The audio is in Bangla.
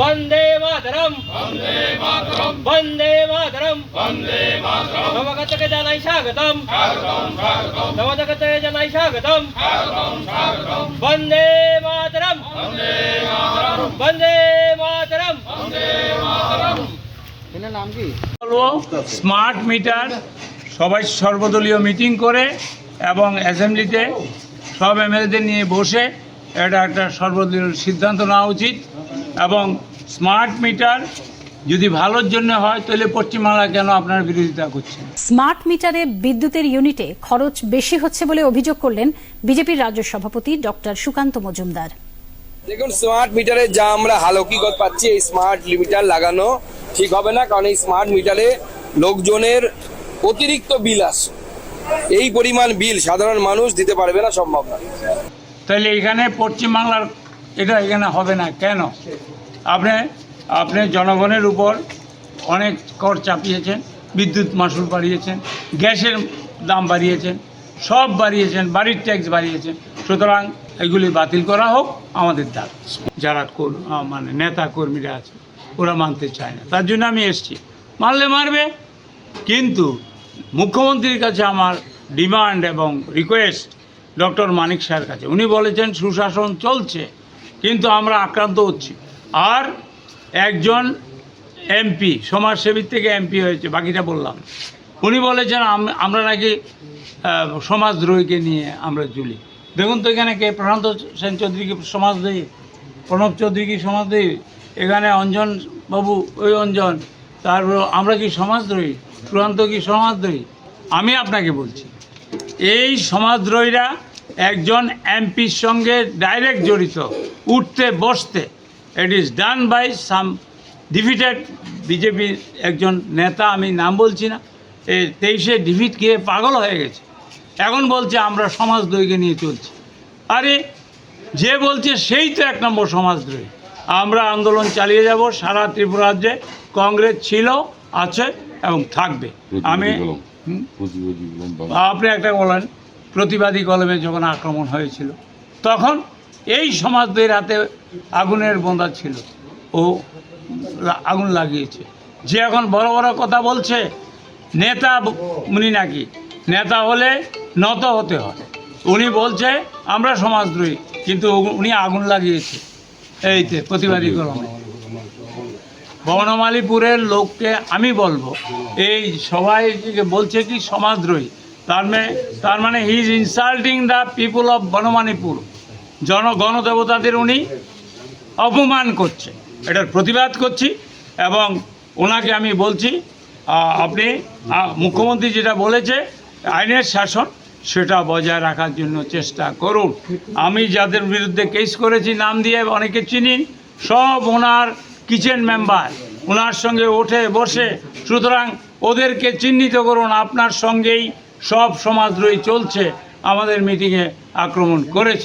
বন্দে মাতরম। বন্দে মাতরম। নবগতকে জানাই স্বাগতম। নবগতকে জানাই স্বাগতম। বন্দে মাতরম। বন্দে মাতরম। বলব স্মার্ট মিটার সবাই সর্বদলীয় মিটিং করে এবং অ্যাসেম্বলিতে সব এমএলএদের নিয়ে বসে এটা একটা সর্বদলীয় সিদ্ধান্ত নেওয়া উচিত। এবং স্মার্ট মিটার যদি ভালোর জন্য হয় তাহলে পশ্চিমবাংলা কেন আপনার বিরোধিতা করছেন স্মার্ট মিটারে বিদ্যুতের ইউনিটে খরচ বেশি হচ্ছে বলে অভিযোগ করলেন বিজেপির রাজ্য সভাপতি ডক্টর সুকান্ত মজুমদার। দেখুন স্মার্ট মিটারে যা আমরা হালকিগত পাচ্ছি এই স্মার্ট মিটার লাগানো ঠিক হবে না কারণ এই স্মার্ট মিটারে লোকজনের অতিরিক্ত বিল আসে এই পরিমাণ বিল সাধারণ মানুষ দিতে পারবে না সম্ভব না। তাহলে এখানে পশ্চিমবাংলার এটা এখানে হবে না। কেন? আপনি আপনি জনগণের উপর অনেক কর চাপিয়েছেন, বিদ্যুৎ মাসুল বাড়িয়েছেন, গ্যাসের দাম বাড়িয়েছেন, সব বাড়িয়েছেন, বাড়ির ট্যাক্স বাড়িয়েছেন। সুতরাং এগুলি বাতিল করা হোক, আমাদের দাবি। যারা মানে নেতা কর্মীরা আছে, ওরা মানতে চায় না। তার জন্য আমি এসছি। মানলে মারবে, কিন্তু মুখ্যমন্ত্রীর কাছে আমার ডিমান্ড এবং রিকোয়েস্ট ডক্টর মানিক স্যার কাছে। উনি বলেছেন, সুশাসন চলছে কিন্তু আমরা আক্রান্ত হচ্ছি। আর একজন এমপি, সমাজসেবীর থেকে এমপি হয়েছে, বাকিটা বললাম। উনি বলেছেন আমরা নাকি সমাজদ্রোহীকে নিয়ে আমরা জুলি দেখুন তো এখানে কে? প্রশান্ত সেন চৌধুরী কি সমাজদ্রোহী? প্রণব চৌধুরী কি সমাজদ্রোহী? এখানে অঞ্জন বাবু, ওই অঞ্জন। তারপর আমরা কি সমাজদ্রোহী? চূড়ান্ত কি সমাজদ্রোহী? আমি আপনাকে বলছি, এই সমাজদ্রোহীরা একজন এমপির সঙ্গে ডাইরেক্ট জড়িত। উঠতে বসতে। It is done by some defeated বিজেপির একজন নেতা আমি নাম বলছি না। এই তেইশে ডিফিট খেয়ে পাগল হয়ে গেছে। এখন বলছে আমরা সমাজদ্রোহীকে নিয়ে চলছি। আরে যে বলছে সেই তো এক নম্বর সমাজদ্রোহী। আমরা আন্দোলন চালিয়ে যাব সারা ত্রিপুরা রাজ্যে কংগ্রেস ছিল আছে এবং থাকবে। আমি আপনি একটা বলেন। প্রতিবাদী কলমে যখন আক্রমণ হয়েছিল, তখন এই সমাজদের হাতে আগুনের বোঁদা ছিল ও আগুন লাগিয়েছে। যে এখন বড় বড় কথা বলছে, নেতা উনি নাকি? নেতা হলে নত হতে হয়। উনি বলছে, আমরা সমাজদ্রোহী। কিন্তু উনি আগুন লাগিয়েছে এইতে প্রতিবাদী কলমে। বনমালীপুরের লোককে আমি বলব, এই সবাইকে বলছে কি, সমাজদ্রোহী। তার মানে তার মানে he is insulting the people of Banamalipur জন গণদেবতাদের উনি অপমান করছে। এটার প্রতিবাদ করছি এবং ওনাকে আমি বলছি আপনি মুখ্যমন্ত্রী যেটা বলেছে, আইনের শাসন, সেটা বজায় রাখার জন্য চেষ্টা করুন। আমি যাদের বিরুদ্ধে কেস করেছি, নাম দিয়ে অনেকে চিনি, সব ওনার কিচেন মেম্বার ওনার সঙ্গে ওঠে, বসে। সুতরাং ওদেরকে চিহ্নিত করুন, আপনার সঙ্গেই সব সমাজদ্রোহী চলছে আমাদের মিটিংয়ে আক্রমণ করেছে।